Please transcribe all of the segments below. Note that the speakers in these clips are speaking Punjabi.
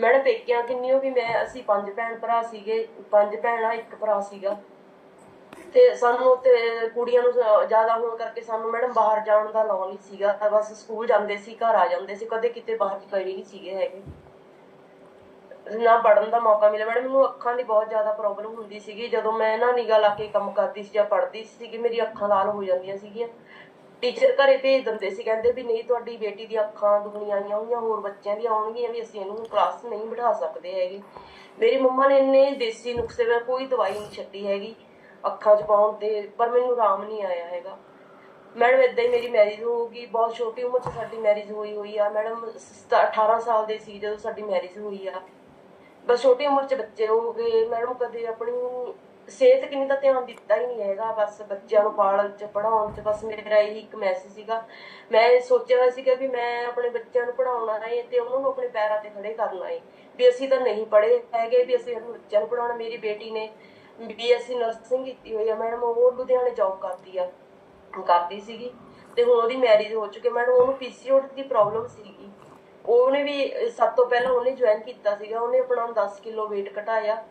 ਮੈਡਮ ਪੇਕਿਆਂ ਕਿੰਨੀ ਹੋ ਵੀ ਮੈਂ, ਅਸੀਂ ਪੰਜ ਭੈਣ ਭਰਾ ਸੀਗੇ, ਪੰਜ ਭੈਣਾਂ, ਇੱਕ ਭਰਾ ਸੀਗਾ। ਤੇ ਸਾਨੂੰ ਤੇ ਕੁੜੀਆਂ ਨੂੰ ਜ਼ਿਆਦਾ ਹੋਣ ਕਰਕੇ ਸਾਨੂੰ ਮੈਡਮ ਬਾਹਰ ਜਾਣ ਦਾ ਲਾਉ ਨਹੀਂ ਸੀਗਾ। ਬਸ ਸਕੂਲ ਜਾਂਦੇ ਸੀ, ਘਰ ਆ ਜਾਂਦੇ ਸੀ, ਕਦੇ ਕਿਤੇ ਬਾਹਰ ਗਏ ਨਹੀਂ ਸੀਗੇ ਹੈਗੇ। ਨਾ ਪੜਨ ਦਾ ਮੌਕਾ ਮਿਲਿਆ। ਮੈਡਮ, ਮੈਨੂੰ ਅੱਖਾਂ ਦੀ ਬਹੁਤ ਜ਼ਿਆਦਾ ਪ੍ਰੋਬਲਮ ਹੁੰਦੀ ਸੀਗੀ। ਜਦੋਂ ਮੈਂ ਨਾ ਨਿਗਾਹ ਲਾ ਕੇ ਕੰਮ ਕਰਦੀ ਸੀ ਜਾਂ ਪੜ੍ਹਦੀ ਸੀ ਕਿ ਮੇਰੀ ਅੱਖਾਂ ਲਾਲ ਹੋ ਜਾਂਦੀਆਂ ਸੀਗੀਆਂ। ਟੀਚਰ ਘਰੇ ਭੇਜ ਦਿੰਦੇ ਸੀ, ਕਹਿੰਦੇ ਵੀ ਨਹੀਂ ਤੁਹਾਡੀ ਬੇਟੀ ਦੀ ਅੱਖਾਂ ਦੁਗਣੀਆਂ ਆਈਆਂ ਹੋਈਆਂ, ਹੋਰ ਬੱਚਿਆਂ ਦੀ ਆਉਣਗੀਆਂ ਵੀ ਅਸੀਂ ਇਹਨੂੰ ਕਲਾਸ ਨਹੀਂ ਬਿਠਾ ਸਕਦੇ ਹੈਗੇ। ਮੇਰੀ ਮੰਮਾ ਨੇ ਇੰਨੇ ਦੇਸੀ ਨੁਸਖੇ ਨਾਲ ਕੋਈ ਦਵਾਈ ਨਹੀਂ ਛੱਡੀ ਹੈਗੀ ਅੱਖਾਂ 'ਚ ਪਾਉਣ ਤੇ, ਪਰ ਮੈਨੂੰ ਆਰਾਮ ਨਹੀਂ ਆਇਆ ਹੈਗਾ। ਮੈਡਮ ਇਦਾਂ ਹੀ ਮੇਰੀ ਮੈਰਿਜ ਹੋ ਗਈ ਬਹੁਤ ਛੋਟੀ ਉਮਰ 'ਚ ਸਾਡੀ ਮੈਰਿਜ ਹੋਈ ਹੋਈ ਆ। ਮੈਡਮ 18 ਸਾਲ ਦੇ ਸੀ ਜਦੋਂ ਸਾਡੀ ਮੈਰਿਜ ਹੋਈ ਆ। ਬਸ ਛੋਟੀ ਉਮਰ 'ਚ ਬੱਚੇ ਹੋ ਗਏ ਮੈਡਮ ਕਦੇ ਆਪਣੀ ਸਿਹਤ ਕਿੰਨੀ ਦਾ ਧਿਆਨ ਦਿੱਤਾ ਹੀ ਨਹੀਂ ਹੈਗਾ ਬਸ ਬੱਚਿਆਂ ਨੂੰ ਪਾਲਣ 'ਚ ਪੜਾਉਣ 'ਚ ਬਸ ਮੇਰਾ ਇਹੀ ਇੱਕ ਮੈਸੇਜ ਸੀਗਾ। ਮੈਂ ਸੋਚਿਆ ਹੋਇਆ ਸੀਗਾ ਵੀ ਮੈਂ ਆਪਣੇ ਬੱਚਿਆਂ ਨੂੰ ਪੜਾਉਣਾ ਹੈ ਤੇ ਉਹਨਾਂ ਨੂੰ ਆਪਣੇ ਪੈਰਾਂ ਤੇ ਖੜੇ ਕਰਨਾ ਹੈ ਵੀ ਅਸੀਂ ਤਾਂ ਨਹੀਂ ਪੜ੍ਹੇ ਹੈਗੇ ਵੀ ਅਸੀਂ ਬੱਚਿਆਂ ਨੂੰ ਪੜਾਉਣਾ ਮੇਰੀ ਬੇਟੀ ਨੇ ਬੀਐਸਸੀ ਨਰਸਿੰਗ ਕੀਤੀ ਹੋਈ ਆ ਮੈਡਮ ਉਹ ਲੁਧਿਆਣੇ ਜੌਬ ਕਰਦੀ ਆ ਕਰਦੀ ਸੀਗੀ। ਤੇ ਹੁਣ ਉਹਦੀ ਮੈਰਿਜ ਹੋ ਚੁੱਕੀ ਮੈਡਮ ਉਹਨੂੰ ਪੀਸੀਓਡੀ ਦੀ ਪ੍ਰੋਬਲਮ ਸੀਗੀ। ਉਹਨੇ ਵੀ ਅਹ, ਸਭ ਤੋਂ ਪਹਿਲਾਂ ਉਹਨੇ ਜੁਆਇਨ ਕੀਤਾ ਸੀਗਾ। ਉਹਨੇ ਆਪਣਾ 10 ਕਿਲੋ weight ਘਟਾਇਆ।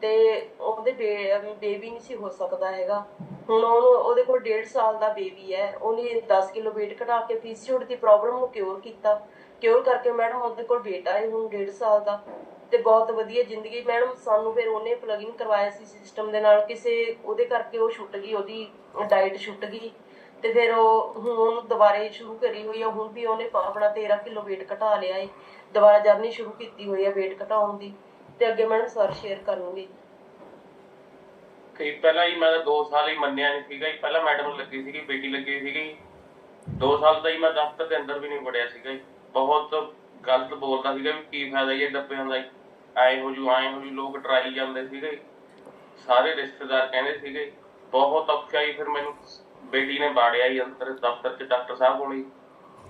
ਤੇ ਉਹਦੇ ਬੇਬੀ ਨਹੀਂ ਸੀ ਹੋ ਸਕਦਾ ਹੈਗਾ। ਹੁਣ ਉਹਨੂੰ, ਉਹਦੇ ਕੋਲ 1.5 ਸਾਲ ਦਾ ਬੇਬੀ ਹੈ। ਉਹਨੇ 10 ਕਿਲੋ weight ਘਟਾ ਕੇ ਪੀਸੀਓਡੀ ਦੀ ਪ੍ਰੋਬਲਮ ਨੂੰ ਕਿਉਰ ਕੀਤਾ। ਕਿਉਰ ਕਰਕੇ ਮੈਡਮ ਉਹਦੇ ਕੋਲ ਬੇਟਾ ਹੈ ਹੁਣ 1.5 ਸਾਲ ਦਾ। ਤੇ ਬਹੁਤ ਵਧੀਆ ਜ਼ਿੰਦਗੀ ਮੈਡਮ ਸਾਨੂੰ ਫਿਰ ਉਹਨੇ ਪਲਗਿਨ ਕਰਵਾਇਆ ਸੀ ਸਿਸਟਮ ਦੇ ਨਾਲ। ਕਿਸੇ, ਉਹਦੇ ਕਰਕੇ ਉਹ ਛੁੱਟ ਗਈ, ਉਹਦੀ ਡਾਈਟ ਛੁੱਟ ਗਈ। ਤੇ ਫਿਰ ਉਹ ਹੁਣ ਉਹਨੂੰ ਦੁਬਾਰੇ ਸ਼ੁਰੂ ਕਰੀ ਹੋਈ ਆ। ਹੁਣ ਵੀ ਉਹਨੇ ਆਪਣਾ 13 ਕਿਲੋ weight ਘਟਾ ਲਿਆ ਏ। ਦੁਬਾਰਾ ਜਰਨੀ ਸ਼ੁਰੂ ਕੀਤੀ ਹੋਈ ਆ weight ਘਟਾਉਣ ਦੀ। ਤੇ ਅੱਗੇ ਮੈਡਮ ਸਰ ਸ਼ੇਅਰ ਕਰੂੰਗੀ ਕਈ ਪਹਿਲਾਂ ਹੀ ਮੈਂ 2 ਸਾਲ ਹੀ ਮੰਨਿਆ ਨਹੀਂ ਸੀਗਾ ਜੀ। ਪਹਿਲਾਂ ਮੈਡਮ ਲੱਗੀ ਸੀਗੀ, ਬੇਟੀ ਲੱਗੀ ਸੀਗੀ। 2 ਸਾਲ ਤਾਂ ਹੀ ਮੈਂ ਦਫ਼ਤਰ ਦੇ ਅੰਦਰ ਵੀ ਨਹੀਂ ਵੜਿਆ ਸੀਗਾ ਜੀ। ਬਹੁਤ ਗਲਤ ਬੋਲਦਾ ਸੀਗਾ ਵੀ ਕੀ ਫਾਇਦਾ ਇਹ ਡੱਬਿਆਂ ਦਾ ਜੀ। ਹੋ ਜੂ, ਐ ਹੋ ਜੂ, ਲੋਕ ਡਰਾਈ ਜਾਂਦੇ ਸੀਗੇ ਸਾਰੇ ਰਿਸ਼ਤੇਦਾਰ ਕਹਿੰਦੇ ਸੀਗੇ। ਬਹੁਤ ਔਖਾ ਹੀ ਫਿਰ ਮੈਨੂੰ ਬੇਟੀ ਨੇ ਬਾੜਿਆ ਜੀ ਅੰਦਰ ਦਫ਼ਤਰ 'ਚ, ਡਾਕਟਰ ਸਾਹਿਬ ਕੋਲ ਹੀ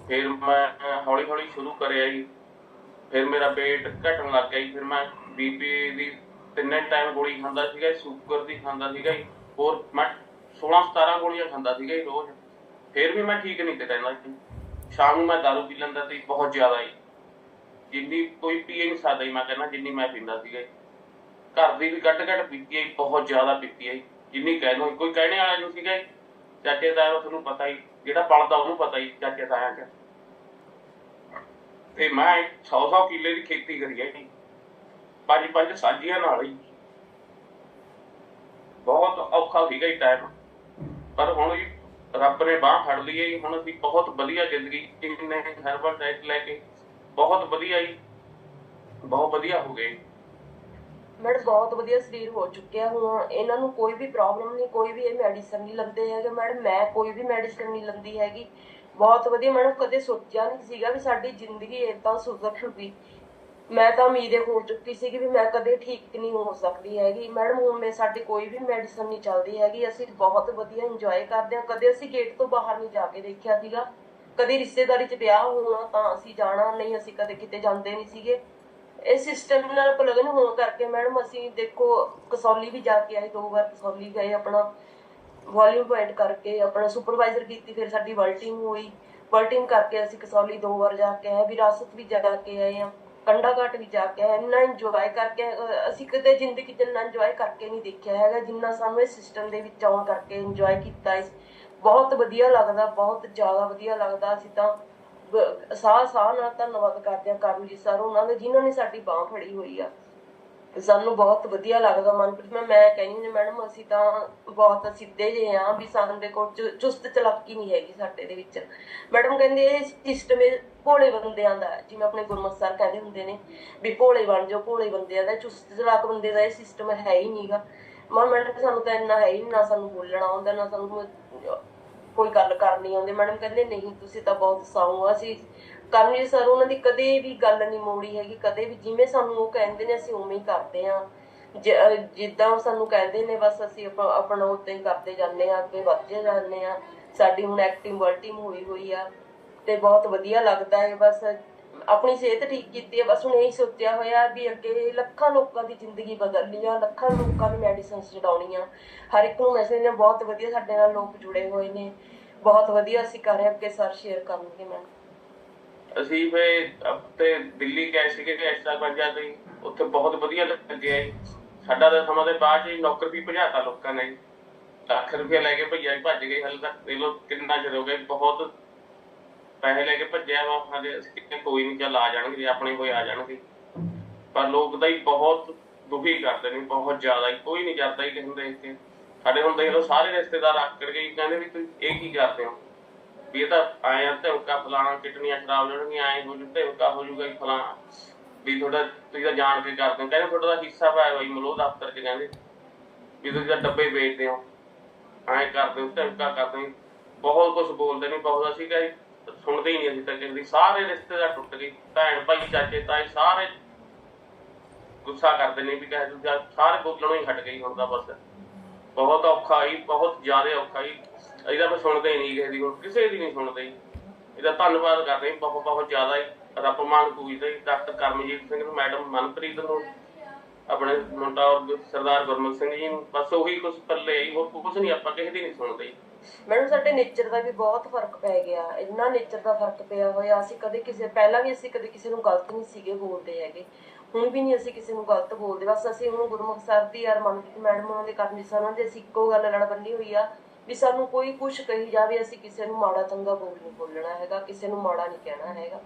ਫਿਰ ਮੈਂ ਹੌਲੀ ਹੌਲੀ ਸ਼ੁਰੂ ਕਰਿਆ ਜੀ। ਫਿਰ ਮੇਰਾ weight ਘਟਣ ਲੱਗ ਗਿਆ ਜੀ, ਫਿਰ ਮੈਂ ਬੀਪੀ ਦੀ ਤਿੰਨੇ ਟਾਈਮ ਗੋਲੀ ਖਾਂਦਾ ਸੀਗਾ ਸ਼ੂਗਰ ਦੀ ਖਾਂਦਾ ਸੀਗਾ ਜੀ, ਹੋਰ ਮੈਂ 16 17 ਗੋਲੀਆਂ ਖਾਂਦਾ ਸੀਗਾ ਜੀ ਰੋਜ਼। ਫਿਰ ਵੀ ਮੈਂ ਠੀਕ ਨਹੀਂ ਤੇ ਰਹਿੰਦਾ ਜੀ। ਸ਼ਾਮ ਨੂੰ ਮੈਂ ਦਾਰੂ ਪੀ ਲੈਂਦਾ ਸੀ ਬਹੁਤ ਜ਼ਿਆਦਾ ਜੀ। ਜਿੰਨੀ ਕੋਈ ਪੀ ਨਹੀਂ ਸਕਦਾ ਜੀ, ਮੈਂ ਕਹਿੰਦਾ ਜਿੰਨੀ ਮੈਂ ਪੀਂਦਾ ਸੀਗਾ ਜੀ। ਘਰ ਦੀ ਵੀ ਘੱਟ ਘੱਟ ਪੀਤੀ ਹੈ ਬਹੁਤ ਜ਼ਿਆਦਾ ਪੀਤੀ ਹੈ ਜਿੰਨੀ ਕਹਿ ਲਓ ਕੋਈ ਕਹਿਣੇ ਵਾਲਾ ਨਹੀਂ ਸੀਗਾ ਚਾਚੇ ਤਾਇਆ ਤੁਹਾਨੂੰ ਪਤਾ ਹੀ, ਜਿਹੜਾ ਪਲਦਾ ਉਹਨੂੰ ਪਤਾ ਹੀ, ਚਾਚੇ ਤਾਇਆ ਚ। ਤੇ ਮੈਂ 100-100 ਕਿੱਲੇ ਦੀ ਖੇਤੀ ਕਰੀ ਹੈ ਜੀ ਪੰਜ ਪੰਜ ਸਾਂਝੀਆਂ ਨਾਲ ਹੀ ਬਹੁਤ ਔਖਾ ਸੀਗਾ ਹੀ ਟਾਈਮ ਪਰ ਹੁਣ ਜੀ ਰੱਬ ਨੇ ਬਾਹ ਫੜ ਲਈ ਹੈ। ਹੁਣ ਅਸੀਂ ਬਹੁਤ ਵਧੀਆ ਜ਼ਿੰਦਗੀ ਜਿੰਨੇ ਹਰਬਲ ਡਾਈਟ ਲੈ ਕੇ ਬਹੁਤ ਵਧੀਆ ਜੀ। ਬਹੁਤ ਵਧੀਆ ਹੋ ਗਏ। ਮੈਡਮ ਬਹੁਤ ਵਧੀਆ ਸਰੀਰ ਹੋ ਚੁੱਕਿਆ ਹੁਣ ਇਹਨਾਂ ਨੂੰ ਕੋਈ ਵੀ ਪ੍ਰੋਬਲਮ ਨਹੀਂ, ਕੋਈ ਵੀ ਇਹ ਮੈਡੀਸਨ ਨਹੀਂ ਲੈਂਦੇ ਹੈਗੇ। ਮੈਡਮ ਮੈਂ ਕੋਈ ਵੀ ਮੈਡੀਸਨ ਨਹੀਂ ਲੈਂਦੀ ਹੈਗੀ। ਬਹੁਤ ਵਧੀਆ ਮੈਡਮ ਕਦੇ ਸੋਚਿਆ ਨਹੀਂ ਸੀਗਾ ਵੀ ਸਾਡੀ ਜ਼ਿੰਦਗੀ ਏਦਾਂ ਸੁਧਰ ਜੂਗੀ। ਮੈਂ ਤਾਂ ਉਮੀਦੇ ਹੋ ਚੁੱਕੀ ਸੀ ਕਿ ਵੀ ਮੈਂ ਕਦੇ ਠੀਕ ਨਹੀਂ ਹੋ ਸਕਦੀ ਹੈਗੀ। ਮੈਡਮ ਹੁਣ ਮੈਂ, ਸਾਡੀ ਕੋਈ ਵੀ ਮੈਡੀਸਨ ਨਹੀਂ ਚੱਲਦੀ ਹੈਗੀ। ਅਸੀਂ ਬਹੁਤ ਵਧੀਆ ਇੰਜੋਏ ਕਰਦੇ ਹਾਂ। ਕਦੇ ਅਸੀਂ ਗੇਟ ਤੋਂ ਬਾਹਰ ਨਹੀਂ ਜਾ ਕੇ ਦੇਖਿਆ ਸੀਗਾ। ਕਦੇ ਰਿਸ਼ਤੇਦਾਰੀ 'ਚ ਵਿਆਹ ਹੋਣਾ ਤਾਂ ਅਸੀਂ ਜਾਣਾ, ਨਹੀਂ ਅਸੀਂ ਕਦੇ ਕਿਤੇ ਜਾਂਦੇ ਨਹੀਂ ਸੀਗੇ। ਇਹ ਸਿਸਟਮ ਨਾਲ ਪਲਗਨ ਹੋਣ ਕਰਕੇ ਮੈਡਮ ਅਸੀਂ ਦੇਖੋ ਕਸੌਲੀ ਵੀ ਜਾ ਕੇ ਆਏ, ਦੋ ਵਾਰ ਕਸੌਲੀ ਗਏ, ਆਪਣਾ ਵੋਲਿਊਮ ਪੁਆਇੰਟ ਕਰਕੇ, ਆਪਣਾ ਸੁਪਰਵਾਈਜ਼ਰ ਕੀਤੀ, ਫਿਰ ਸਾਡੀ ਵਰਟਿੰਗ ਹੋਈ। ਵਰਟਿੰਗ ਕਰਕੇ ਅਸੀਂ ਕਸੌਲੀ ਦੋ ਵਾਰ ਜਾ ਕੇ ਆਏ, ਵਿਰਾਸਤ ਵੀ ਜਾ ਕੇ ਆਏ ਆ ਕੰਡਾ ਘਾਟ ਵੀ ਜਾ ਕੇ ਆਏ, ਇੰਨਾ ਇੰਜੋਏ ਕਰਕੇ ਅਸੀਂ ਕਦੇ ਜ਼ਿੰਦਗੀ 'ਚ ਇੰਨਾ ਇੰਜੋਏ ਕਰਕੇ ਨਹੀਂ ਦੇਖਿਆ ਹੈਗਾ, ਜਿੰਨਾ ਸਾਨੂੰ ਇਹ ਸਿਸਟਮ ਦੇ ਵਿੱਚ ਆਉਣ ਕਰਕੇ ਇੰਜੋਏ ਕੀਤਾ ਇਸ ਬਹੁਤ ਵਧੀਆ ਲੱਗਦਾ, ਬਹੁਤ ਜ਼ਿਆਦਾ ਵਧੀਆ ਲੱਗਦਾ, ਅਸੀਂ ਤਾਂ ਸਾਹ ਸਾਹ ਨਾਲ ਧੰਨਵਾਦ ਕਰਦੇ ਹਾਂ ਕਰਮਜੀਤ ਸਰ ਉਹਨਾਂ ਦੇ, ਜਿਨ੍ਹਾਂ ਨੇ ਸਾਡੀ ਬਾਹ ਫੜੀ ਹੋਈ ਆ। ਸਾਨੂੰ ਬਹੁਤ ਵਧੀਆ ਲੱਗਦਾ ਮਨਪ੍ਰੀਤ ਮੈਂ ਮੈਂ ਕਹਿੰਦੀ ਨੇ ਮੈਡਮ, ਅਸੀਂ ਤਾਂ ਬਹੁਤ ਸਿੱਧੇ ਜੇ ਆ ਵੀ ਸਾਡੇ ਕੋਲ ਚੁਸਤ ਚਲਾਕੀ ਨਹੀਂ ਹੈਗੀ ਸਾਡੇ ਦੇ ਵਿੱਚ। ਮੈਡਮ ਕਹਿੰਦੇ, ਇਹ ਸਿਸਟਮ ਇਹ ਭੋਲੇ ਬੰਦਿਆਂ ਦਾ ਜਿਵੇਂ ਆਪਣੇ ਗੁਰਮਤ ਸਰ ਕਹਿੰਦੇ ਹੁੰਦੇ ਨੇ ਵੀ ਭੋਲੇ ਬਣ ਜਾਓ, ਭੋਲੇ ਬੰਦਿਆਂ ਦਾ, ਚੁਸਤ ਚਲਾਕ ਬੰਦੇ ਦਾ ਇਹ ਸਿਸਟਮ ਹੈ ਹੀ ਨਹੀਂਗਾ ਮੈਂ, ਮੈਡਮ, ਸਾਨੂੰ ਤਾਂ ਇੰਨਾ ਹੈ ਹੀ ਨਾ ਸਾਨੂੰ ਬੋਲਣਾ ਆਉਂਦਾ, ਨਾ ਸਾਨੂੰ ਕੋਈ- ਗੱਲ ਕਰਨੀ ਆਉਂਦੀ, ਮੈਡਮ ਕਹਿੰਦੇ ਨਹੀਂ, ਤੁਸੀਂ ਤਾਂ ਬਹੁਤ ਸਾਊ ਆ, ਅਸੀਂ ਕਰਮਜੀਤ ਸਰ, ਉਹਨਾਂ ਦੀ ਕਦੇ ਵੀ ਗੱਲ ਨਹੀਂ ਮੋੜੀ ਹੈਗੀ, ਕਦੇ ਵੀ ਜਿਵੇਂ ਸਾਨੂੰ ਉਹ ਕਹਿੰਦੇ ਨੇ, ਅਸੀਂ ਉਵੇਂ ਹੀ ਕਰਦੇ ਆ। ਜਿੱਦਾਂ ਉਹ ਸਾਨੂੰ ਕਹਿੰਦੇ ਨੇ, ਬਸ ਅਸੀਂ ਆਪਣਾ ਉਦਾਂ ਹੀ ਕਰਦੇ ਜਾਂਦੇ ਆ, ਅੱਗੇ ਵਧਦੇ ਜਾਂਦੇ ਆ। ਸਾਡੀ ਹੁਣ ਐਕਟਿੰਗ ਵਰਟਿੰਗ ਹੋਈ ਹੋਈ ਆ, ਤੇ ਬਹੁਤ ਵਧੀਆ ਲੱਗਦਾ ਹੈ, ਬਸ ਆਪਣੀ ਸਿਹਤ ਠੀਕ ਕੀਤੀ ਹੈ, ਬਸ ਹੁਣ ਇਹੀ ਸੋਚਿਆ ਹੋਇਆ ਵੀ ਅੱਗੇ ਲੱਖਾਂ ਲੋਕਾਂ ਦੀ ਜ਼ਿੰਦਗੀ ਬਦਲਣੀ ਆ ਲੱਖਾਂ ਲੋਕਾਂ ਨੂੰ ਮੈਡੀਸਿਨ ਛਡਾਉਣੀਆਂ। ਹਰ ਇੱਕ ਨੂੰ ਮੈਸੇਜ ਨੇ, ਬਹੁਤ ਵਧੀਆ ਸਾਡੇ ਨਾਲ ਲੋਕ ਜੁੜੇ ਹੋਏ ਨੇ। ਬਹੁਤ ਵਧੀਆ ਅਸੀਂ ਕਰ ਰਹੇ ਹਾਂ, ਅੱਗੇ ਸਰ ਸ਼ੇਅਰ ਕਰਨਗੇ ਮੈਂ ਅਸੀਂ ਫੇ ਤੇ ਦਿੱਲੀ ਗਏ ਸੀਗੇ ਐਸਾ ਪੰਜਾ ਤੇ ਉੱਥੇ ਬਹੁਤ ਵਧੀਆ ਲੱਗਿਆ ਸਾਡਾ ਤਾਂ ਸਮਾਂ ਦੇ ਬਾਅਦ ਹੀ ਨੌਕਰ ਵੀ ਭਜਾਤਾ ਲੋਕਾਂ ਨੇ। ਲੱਖ ਰੁਪਏ ਲੈ ਕੇ ਭਈਆ ਭੱਜ ਗਏ ਹਲੇ ਤੱਕ। ਦੇਖ ਲਓ ਕਿੰਨਾ ਚਿਰ ਹੋ ਗਿਆ, ਬਹੁਤ ਪੈਸੇ ਲੈ ਕੇ ਭੱਜਿਆ ਵਾ, ਹਜੇ ਕਿਤੇ ਕੋਈ ਨਹੀਂ ਚੱਲ ਆ ਜਾਣਗੇ, ਜੇ ਆਪਣੇ ਕੋਈ ਆ ਜਾਣਗੇ। ਪਰ ਲੋਕ ਤਾਂ ਹੀ ਬਹੁਤ ਦੁਖੀ ਕਰਦੇ ਨੇ, ਬਹੁਤ ਜ਼ਿਆਦਾ ਹੀ, ਕੋਈ ਨਹੀਂ ਜਾਂਦਾ ਹੀ ਕਿਸੇ ਨੂੰ ਸਾਡੇ ਹੁਣ ਦੇਖ ਲਓ, ਸਾਰੇ ਰਿਸ਼ਤੇਦਾਰ ਆਕੜ ਗਏ, ਕਹਿੰਦੇ ਵੀ ਤੁਸੀਂ ਇਹ ਕੀ ਕਰਦੇ ਹੋ? ਵੀ ਇਹ ਤਾਂ ਆਏ ਧਮਕਾ ਫਲਾਣਾ ਕਿਟਨੀਆਂ ਖਰਾਬ ਜਾਣਗੀਆਂ ਆਏ ਹੋ ਜੂ, ਧਮਕਾ ਹੋ ਜੂਗਾ ਫਲਾਣਾ। ਵੀ ਤੁਹਾਡਾ, ਤੁਸੀਂ ਤਾਂ ਜਾਣ ਕੇ ਕਰਦੇ ਹੋ, ਕਹਿੰਦੇ ਤੁਹਾਡਾ ਹਿੱਸਾ ਪਾਇਆ ਬਾਈ ਮਲੋ ਦਫ਼ਤਰ ਚ ਕਹਿੰਦੇ। ਵੀ ਤੁਸੀਂ ਤਾਂ ਡੱਬੇ ਵੇਚਦੇ ਹੋ। ਐਂ ਕਰਦੇ ਹੋ, ਧਮਕਾ ਕਰਦੇ ਹੋ। ਬਹੁਤ ਕੁਝ ਬੋਲਦੇ ਨੇ, ਬਹੁਤ ਅਸੀਂ ਕਹੇ ਸੁਣਦੇ ਹੀ ਨਹੀਂ ਅਸੀਂ ਤਾਂ ਕਿਸੇ ਸਾਰੇ ਰਿਸ਼ਤੇਦਾਰ ਟੁੱਟ ਗਏ, ਭੈਣ ਭਾਈ ਚਾਚੇ ਤਾਏ ਸਾਰੇ ਗੁੱਸਾ ਕਰਦੇ ਨੇ ਵੀ ਕਹੇ ਤੁਸੀਂ ਸਾਰੇ ਬੋਲਣੋਂ ਹੀ ਹਟ ਗਈ ਹੁਣ ਤਾਂ ਬਸ। ਬਹੁਤ ਔਖਾ ਹੀ ਬਹੁਤ ਜ਼ਿਆਦਾ ਔਖਾ ਹੀ ਇਹਦਾ ਮੈਂ ਸੁਣਦਾ ਹੀ ਨਹੀਂ ਕਿਸੇ ਦੀ, ਹੁਣ ਕਿਸੇ ਦੀ ਨਹੀਂ ਸੁਣਦਾ ਹੀ ਇਹਦਾ ਧੰਨਵਾਦ ਕਰਦੇ ਹਾਂ ਬਹੁਤ ਬਹੁਤ ਜ਼ਿਆਦਾ ਹੀ ਰੱਬ ਮਾਨ ਪੂਜਦੇ ਹੀ ਡਾਕਟਰ ਕਰਮਜੀਤ ਸਿੰਘ ਨੂੰ, ਮੈਡਮ ਮਨਪ੍ਰੀਤ ਨੂੰ, ਆਪਣੇ ਮੁੰਡਾ ਔਰ ਸਰਦਾਰ ਗੁਰਮੁਖ ਸਿੰਘ ਜੀ ਨੂੰ। ਬਸ ਉਹੀ ਕੁਝ ਪੱਲੇ ਹੀ ਹੋਰ ਕੁਝ ਨਹੀਂ, ਆਪਾਂ ਕਿਸੇ ਦੀ ਨਹੀਂ ਸੁਣਦੇ ਮੈਡਮ ਸਾਡੇ ਨੇਚਰ ਦਾ ਵੀ ਬਹੁਤ ਫ਼ਰਕ ਪੈ ਗਿਆ। ਇੰਨਾ ਨੇਚਰ ਦਾ ਫ਼ਰਕ ਪਿਆ ਹੋਇਆ। ਅਸੀਂ ਕਦੇ ਕਿਸੇ, ਪਹਿਲਾਂ ਵੀ ਅਸੀਂ ਕਦੇ ਕਿਸੇ ਨੂੰ ਗਲਤ ਨਹੀਂ ਸੀਗੇ ਬੋਲਦੇ ਹੈਗੇ। ਹੁਣ ਵੀ ਨਹੀਂ ਅਸੀਂ ਕਿਸੇ ਨੂੰ ਗਲਤ ਬੋਲਦੇ। ਬਸ ਅਸੀਂ ਹੁਣ ਗੁਰਮੁਖ ਸਰ ਦੀ ਯਾਰ ਮਨਪ੍ਰੀਤ ਮੈਡਮ ਉਹਨਾਂ ਦੇ ਕਰਨੀ ਉਹਨਾਂ ਦੇ ਅਸੀਂ ਇੱਕੋ ਗੱਲ ਲੜ ਬੰਨੀ ਹੋਈ ਆ ਵੀ ਸਾਨੂੰ ਕੋਈ ਕੁਝ ਕਹੀ ਜਾਵੇ, ਅਸੀਂ ਕਿਸੇ ਨੂੰ ਮਾੜਾ ਚੰਗਾ ਬੋਲ ਨਹੀਂ ਬੋਲਣਾ ਹੈਗਾ, ਕਿਸੇ ਨੂੰ ਮਾੜਾ ਨਹੀਂ ਕਹਿਣਾ ਹੈਗਾ।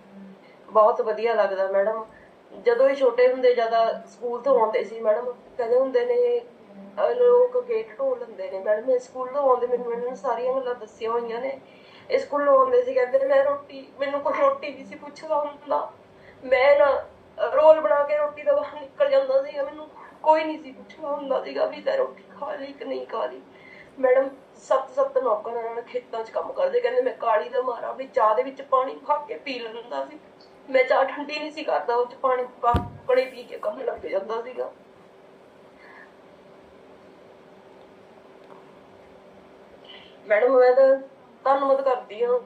ਬਹੁਤ ਵਧੀਆ ਲੱਗਦਾ ਮੈਡਮ। ਜਦੋਂ ਹੀ ਛੋਟੇ ਹੁੰਦੇ ਜ਼ਿਆਦਾ ਸਕੂਲ ਤੋਂ ਆਉਂਦੇ ਸੀ ਮੈਡਮ, ਕਹਿੰਦੇ ਹੁੰਦੇ ਨੇ ਲੋਕ ਗੇਟ ਢੋਲ ਲੈਂਦੇ ਨੇ। ਮੈਡਮ, ਇਹ ਸਕੂਲ ਆਉਂਦੇ, ਮੈਨੂੰ ਇਹਨਾਂ ਨੇ ਸਾਰੀਆਂ ਗੱਲਾਂ ਦੱਸੀਆਂ ਹੋਈਆਂ ਨੇ। ਇਹ ਸਕੂਲੋਂ ਆਉਂਦੇ ਸੀ, ਕਹਿੰਦੇ ਮੈਂ ਰੋਟੀ, ਮੈਨੂੰ ਕੋਈ ਰੋਟੀ ਨਹੀਂ ਸੀ ਪੁੱਛਦਾ ਹੁੰਦਾ। ਮੈਂ ਨਾ ਰੋਲ ਬਣਾ ਕੇ ਰੋਟੀ ਦਾ ਬਾਹਰ ਨਿਕਲ ਜਾਂਦਾ ਸੀਗਾ। ਮੈਨੂੰ ਕੋਈ ਨਹੀਂ ਸੀ ਪੁੱਛਦਾ ਹੁੰਦਾ ਸੀਗਾ ਵੀ ਤੈਂ ਰੋਟੀ ਖਾ ਲਈ ਕਿ ਨਹੀਂ ਖਾ ਲਈ? ਮੈਡਮ ਸੱਤ ਸੱਤ ਨੌਕਰ ਨਾਲ ਖੇਤਾਂ 'ਚ ਕੰਮ ਕਰਦੇ। ਕਹਿੰਦੇ, ਮੈਂ ਕਾਲੀ ਦਾ ਮਾਰਾ ਵੀ ਚਾਹ ਦੇ ਵਿੱਚ ਪਾਣੀ ਪਾ ਕੇ ਪੀ ਲੈਂਦਾ ਸੀ। ਮੈਂ ਚਾਹ ਠੰਡੀ ਨਹੀਂ ਸੀ ਕਰਦਾ, ਉਹ 'ਚ ਪਾਣੀ ਪਾ ਕੜੇ ਪੀ ਕੇ ਕੰਮ ਲੱਗ ਜਾਂਦਾ ਸੀਗਾ। ਮੈਡਮ ਮੈਂ ਤਾਂ ਧੰਨਵਾਦ ਕਰਦੀ ਹਾਂ।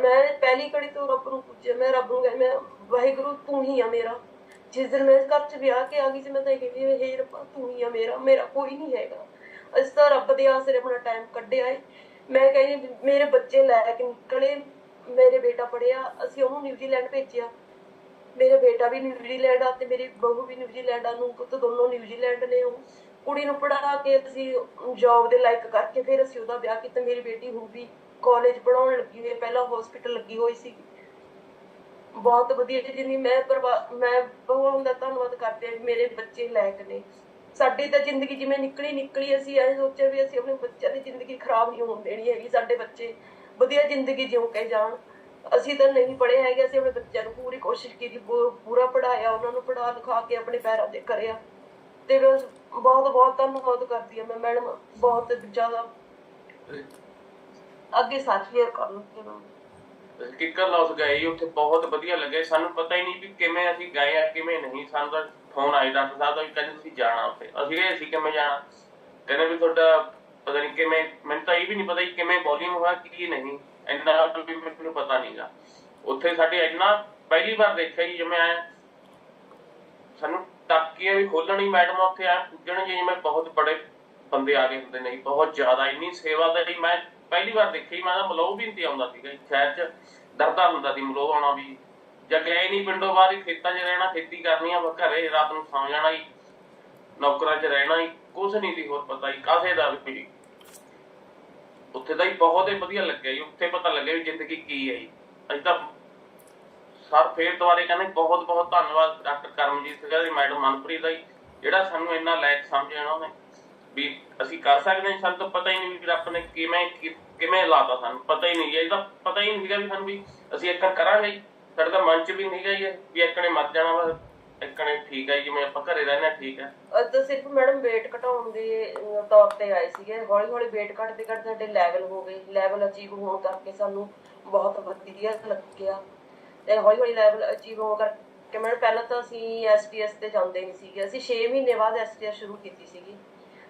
ਮੈਂ ਪਹਿਲੀ ਕੜੀ ਤੋਂ ਰੱਬ ਨੂੰ ਪੁੱਛਿਆ ਮੈਂ ਰੱਬ ਨੂੰ ਕਹਿੰਦਾ ਮੈਂ ਵਾਹਿਗੁਰੂ, ਤੂੰ ਹੀ ਆ ਮੇਰਾ। ਜਿਸ ਦਿਨ ਮੈਂ ਘਰ ਚ ਵਿਆਹ ਕੇ ਆ ਗਈ ਸੀ, ਮੈਂ ਤਾਂ ਇਹ ਕਹਿੰਦੀ ਹੇ ਰੱਬਾ, ਤੂੰ ਹੀ ਆ ਮੇਰਾ। ਮੇਰਾ ਕੋਈ ਨਹੀਂ ਹੈਗਾ। ਅਸੀਂ ਤਾਂ ਰੱਬ ਦੇ ਆਸਰੇ ਆਪਣਾ ਟਾਈਮ ਕੱਢਿਆ ਏ। ਮੈਂ ਕਹਿੰਦੀ ਮੇਰੇ ਬੱਚੇ ਲੈ ਕੇ ਨਿਕਲੇ। ਮੇਰੇ ਬੇਟਾ ਪੜਿਆ ਅਸੀਂ ਉਹਨੂੰ ਨਿਊਜ਼ੀਲੈਂਡ ਭੇਜਿਆ। ਮੇਰਾ ਬੇਟਾ ਵੀ ਨਿਊਜ਼ੀਲੈਂਡ ਆ ਤੇ ਮੇਰੀ ਬਹੂ ਵੀ ਨਿਊਜ਼ੀਲੈਂਡ ਆ। ਨੂੰ ਪੁੱਤ ਦੋਨੋਂ ਨਿਊਜ਼ੀਲੈਂਡ ਨੇ ਉਹ। ਕੁੜੀ ਨੂੰ ਪੜਾ ਕੇ ਅਸੀਂ ਜੌਬ ਦੇ ਲਾਇਕ ਕਰਕੇ ਫਿਰ ਅਸੀਂ ਉਹਦਾ ਵਿਆਹ ਕੀਤਾ। ਮੇਰੀ ਬੇਟੀ ਹੁਣ ਵੀ ਕਾਲਜ ਪੜਾਉਣ ਲੱਗੀ ਹੋਈ ਪਹਿਲਾਂ ਹਸਪੀਟਲ ਲੱਗੀ ਹੋਈ ਸੀ। ਬਹੁਤ ਵਧੀਆ ਜਿੰਨੀ ਮੈਂ ਮੈਂ ਭਗਵਾਨ ਦਾ ਧੰਨਵਾਦ ਕਰਦੀ ਮੇਰੇ ਬੱਚੇ ਲਾਇਕ ਨੇ। ਸਾਡੀ ਤਾਂ ਜ਼ਿੰਦਗੀ ਜਿਵੇਂ ਨਿਕਲੀ ਨਿਕਲੀ ਅਸੀਂ ਇਹ ਸੋਚਿਆ ਵੀ ਅਸੀਂ ਆਪਣੇ ਬੱਚਿਆਂ ਦੀ ਜ਼ਿੰਦਗੀ ਖਰਾਬ ਨਹੀਂ ਹੋਣ ਦੇਣੀ ਹੈਗੀ। ਸਾਡੇ ਬੱਚੇ ਵਧੀਆ ਜ਼ਿੰਦਗੀ ਜਿਉ ਕੇ ਜਾਣ। ਅਸੀਂ ਤਾਂ ਨਹੀਂ ਪੜ੍ਹੇ ਹੈਗੇ, ਅਸੀਂ ਆਪਣੇ ਬੱਚਿਆਂ ਨੂੰ ਪੂਰੀ ਕੋਸ਼ਿਸ਼ ਕੀਤੀ ਪੂਰਾ ਪੜਾਇਆ ਉਹਨਾਂ ਨੂੰ ਪੜਾ ਲਿਖਾ ਕੇ ਆਪਣੇ ਪੈਰਾਂ ਤੇ ਕਰਿਆ। ਤੇ ਬਸ ਬਹੁਤ ਬਹੁਤ ਧੰਨਵਾਦ ਕਰਦੀ ਹਾਂ ਮੈਂ ਮੈਡਮ ਬਹੁਤ ਜ਼ਿਆਦਾ ਅੱਗੇ ਸਾਥ ਸ਼ੇਅਰ ਕਰ ਲਓ। ਕਿੱਕਰ ਲਾਸ ਗਏ ਉੱਥੇ ਬਹੁਤ ਵਧੀਆ ਲੱਗੇ। ਸਾਨੂੰ ਪਤਾ ਹੀ ਨਹੀਂ ਵੀ ਕਿਵੇਂ ਅਸੀਂ ਗਏ ਆ ਕਿਵੇਂ ਨਹੀਂ। ਸਾਨੂੰ ਤਾਂ ਫੋਨ ਆਇਆ ਡਾਕਟਰ ਸਾਹਿਬ ਦਾ ਵੀ ਕਹਿੰਦੇ ਤੁਸੀਂ ਜਾਣਾ ਉੱਥੇ। ਅਸੀਂ ਗਏ ਅਸੀਂ ਕਿਵੇਂ ਜਾਣਾ? ਕਹਿੰਦੇ ਵੀ ਤੁਹਾਡਾ ਪਤਾ ਨਹੀਂ ਕਿਵੇਂ ਮੈਨੂੰ ਤਾਂ ਇਹ ਵੀ ਨਹੀਂ ਪਤਾ ਕਿ ਕਿਵੇਂ ਬੋਲਿੰਗ ਹੋਇਆ ਕੀ ਨਹੀਂ। ਇੰਨਾ ਵੀ ਮੈਨੂੰ ਪਤਾ ਨਹੀਂਗਾ। ਉੱਥੇ ਸਾਡੇ ਇੰਨਾ ਪਹਿਲੀ ਵਾਰ ਦੇਖਿਆ ਜੀ ਜਿਵੇਂ ਆਇਆ। ਸਾਨੂੰ ਟਾਕੀਆਂ ਵੀ ਖੋਲਣ ਮੈਡਮ ਉੱਥੇ ਆ, ਪੁੱਜਣ ਜੀ ਜਿਵੇਂ ਬਹੁਤ ਬੜੇ ਬੰਦੇ ਆ ਗਏ ਹੁੰਦੇ ਨੇ ਬਹੁਤ ਜ਼ਿਆਦਾ, ਇੰਨੀ ਸੇਵਾ ਦਾ ਮੈਂ ਪਹਿਲੀ ਵਾਰ ਦੇਖੀ ਮੈਂ ਤਾਂ ਮਲੋਹ ਵੀ ਨਹੀਂ ਆਉਂਦਾ ਸੀਗਾ ਸ਼ਹਿਰ 'ਚ ਡਰਦਾ ਹੁੰਦਾ ਸੀ ਮਲੋਹ ਆਉਣਾ ਵੀ। ਜਾਂ ਗਏ ਨਹੀਂ ਪਿੰਡੋਂ ਬਾਹਰ ਹੀ, ਖੇਤਾਂ 'ਚ ਰਹਿਣਾ, ਖੇਤੀ ਕਰਨੀ ਆ ਘਰੇ ਰਾਤ ਨੂੰ ਸੌਂ ਜਾਣਾ ਹੀ ਨੌਕਰਾਂ 'ਚ ਰਹਿਣਾ ਹੀ ਕੁਛ ਨਹੀਂ ਸੀ ਹੋਰ ਪਤਾ ਹੀ ਕਾਸੇ ਦਾ ਵੀ ਉੱਥੇ ਦਾ ਹੀ ਬਹੁਤ ਹੀ ਵਧੀਆ ਲੱਗਿਆ ਜੀ, ਉੱਥੇ ਪਤਾ ਲੱਗਿਆ ਵੀ ਜ਼ਿੰਦਗੀ ਕੀ ਹੈ ਜੀ। ਅਸੀਂ ਤਾਂ ਸਰ ਫੇਰ ਦੁਬਾਰੇ ਕਹਿੰਦੇ ਬਹੁਤ ਬਹੁਤ ਧੰਨਵਾਦ ਡਾਕਟਰ ਕਰਮਜੀਤ ਸਿੰਘ ਜੀ ਮੈਡਮ ਮਨਪ੍ਰੀਤ ਦਾ ਜੀ ਜਿਹੜਾ ਸਾਨੂੰ ਇੰਨਾ ਲਾਇਕ ਸਮਝਿਆ ਉਹਨਾਂ। ਨੇ ਵੀ ਅਸੀਂ ਕਰ ਸਕਦੇ ਹਾਂ ਸਾਨੂੰ ਤਾਂ ਪਤਾ ਹੀ ਨਹੀਂ ਵੀ ਰੱਬ ਨੇ ਕਿਵੇਂ ਕਿ- ਕਿਵੇਂ ਲਾਤਾ ਸਾਨੂੰ ਪਤਾ ਹੀ ਨਹੀਂ ਜੀ ਇਹਦਾ ਪਤਾ ਹੀ ਨਹੀਂ ਸੀਗਾ ਵੀ ਸਾਨੂੰ ਵੀ ਅਸੀਂ ਇੱਕ ਕਰਾਂਗੇ ਜੀ। ਸਾਡੇ ਤਾਂ ਮਨ ਚ ਵੀ ਨਹੀਂ ਗਈ ਵੀ ਇੱਕਣੇ ਮਰ ਜਾਣਾ ਵਾ ਇੱਕਣੇ ਠੀਕ ਹੈ ਜੀ, ਜਿਵੇਂ ਆਪਾਂ ਘਰੇ ਰਹਿੰਦੇ ਹਾਂ ਠੀਕ ਹੈ ਅੱਜ ਤਾਂ ਸਿਰਫ ਮੈਡਮ weight ਘਟਾਉਣ ਦੇ ਅਹ, ਤੌਰ ਤੇ ਆਏ ਸੀਗੇ। ਹੌਲੀ ਹੌਲੀ weight ਘਟਦੇ ਘਟਦੇ ਸਾਡੇ ਲੈਵਲ ਹੋ ਗਏ। ਲੈਵਲ ਅਚੀਵ ਹੋਣ ਕਰਕੇ ਸਾਨੂੰ ਬਹੁਤ ਵਧੀਆ ਲੱਗਿਆ। ਤੇ ਹੌਲੀ ਹੌਲੀ ਲੈਵਲ ਅਚੀਵ ਹੋਣ ਕਰਕੇ ਮੈਡਮ ਪਹਿਲਾਂ ਤਾਂ ਅਸੀਂ ਐਸਟੀਐਸ ਤੇ ਜਾਂਦੇ ਨਹੀਂ ਸੀਗੇ। ਅਸੀਂ 6 ਮਹੀਨੇ ਬਾਅਦ ਐਸਟੀਐਸ ਸ਼ੁਰੂ ਕੀਤੀ ਸੀਗੀ।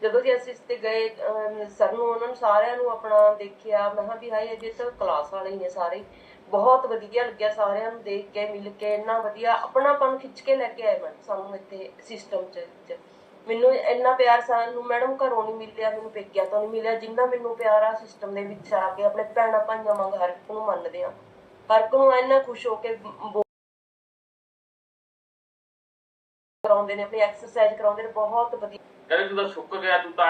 ਜਦੋਂ ਅਸੀਂ ਐਸਟੀਐਸ ਤੇ ਗਏ ਸਰ ਨੂੰ, ਉਹਨਾਂ ਨੂੰ ਸਾਰਿਆਂ ਨੂੰ ਆਪਣਾ ਦੇਖਿਆ। ਮੈਂ ਕਿਹਾ ਵੀ ਹਾਏ, ਅਜੇ ਤਾਂ ਕਲਾਸ ਵਾਲੇ ਹੀ ਨੇ ਸਾਰੇ। ਬਹੁਤ ਵਧੀਆ ਲੱਗਿਆ ਸਾਰਿਆਂ ਨੂੰ ਦੇਖ ਕੇ, ਮਿਲ ਕੇ, ਇੰਨਾ ਵਧੀਆ ਆਪਣਾਪਨ ਖਿੱਚ ਕੇ ਲੈ ਕੇ ਆਏ ਮੈਂ ਸਾਨੂੰ ਇੱਥੇ ਸਿਸਟਮ ਚ ਮੈਨੂੰ ਇੰਨਾ ਪਿਆਰ ਸਾਨੂੰ ਮੈਡਮ ਘਰੋਂ ਨਹੀਂ ਮਿਲਿਆ, ਮੈਨੂੰ ਪੇਕਿਆ ਤੋਂ ਨਹੀਂ ਮਿਲਿਆ। ਜਿੰਨਾ ਮੈਨੂੰ ਪਿਆਰ ਆ ਸਿਸਟਮ ਦੇ ਵਿੱਚ ਆ ਕੇ ਆਪਣੇ ਭੈਣਾਂ ਭਾਈਆਂ ਵਾਂਗ ਹਰ ਇੱਕ ਨੂੰ ਮੰਨਦੇ ਆ। ਫ਼ਰਕ ਨੂੰ ਇੰਨਾ ਖੁਸ਼ ਹੋ ਕੇ ਕਰਾਉਂਦੇ ਨੇ, ਆਪਣੀ ਐਕਸਰਸਾਈਜ਼ ਕਰਾਉਂਦੇ ਨੇ, ਬਹੁਤ ਵਧੀਆ। ਕਹਿੰਦੇ ਤੂੰ ਤਾਂ ਸੁੱਕ ਗਿਆ, ਤੂੰ ਤਾਂ